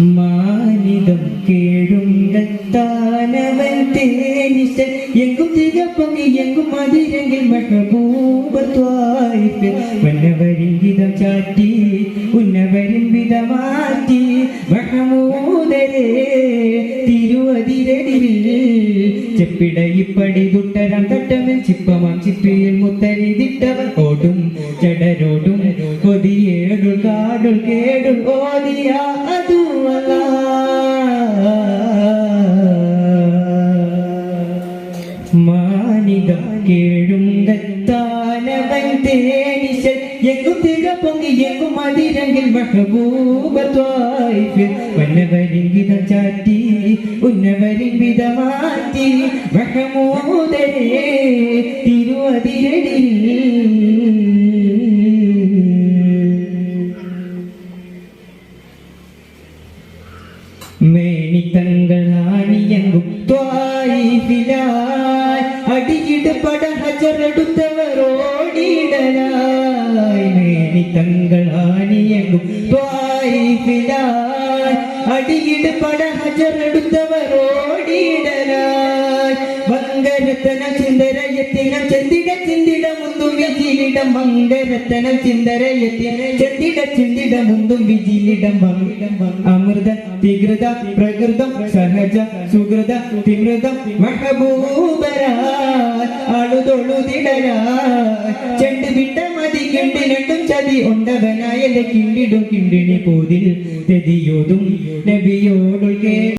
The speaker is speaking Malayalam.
മാനിതം കേഴുങ്കത്താനവൻ തേനിശ എങ്കും തികപ്പങ്ങി എങ്കും മതിരെങ്കിൽ മഹബൂബത്വായിപ്പ്. വന്നവരിൻ വിധം ചാറ്റി ഉന്നവരിൻ വിധമാറ്റി. മഹമൂദരേ തിരുവതിരടിവിൽ. ചെപ്പിടയിപ്പടി ദുട്ടരം തട്ടവൻ ചിപ്പമാം ചിപ്പിയിൽ മുത്തരി ദിട്ടവൻ ഓടും കാടുൾ കേടു ഓതിയ അതുമല്ല മാനിതം കേഴും ഗത്താനവൻ തേനിശ എങ്ങും തിക പൊങ്ങി എങ്ങും മതിരങ്കിൽ മഹബൂബത്വായിഫ് വന്നവരിൻ വിധ ചാറ്റി ഉന്നവരിൻ വിധ മാറ്റി മഹമൂദരേ തിരുവതിരടിൽ മേണിത്തങ്ങളാണിയങ്കും ത്വായിഫിലായി അടിയിട് പട ഹജറെടുത്തവർ ഓടിയിടലായി മേണിത്തങ്ങളാണിയങ്കും ത്വായിഫിലായി അടിയിട് പട ഹജറെടുത്തവർ ഓടിയിടലായി മങ്കരത്തനം ചിന്തരയത്തിനം ചെന്തിട മുന്തും വിജിലിടം മങ്കരത്തനം ചിന്തരയത്തിന ചെത്തിട ചിന്തിട മുന്തും വിജിലിടം അമൃത വികൃത പ്രകൃതം സഹജ സുഹൃത വിമൃതം മഹബൂബരാ അളുതൊഴുതിടര. ചെണ്ട് വിട്ട മതി കിണ്ടിരണ്ടും ചതി ഉണ്ടവനായ കിണ്ടിടും കിണ്ടിണി പോതിൽ തെതിയോതും നബിയോടുകേ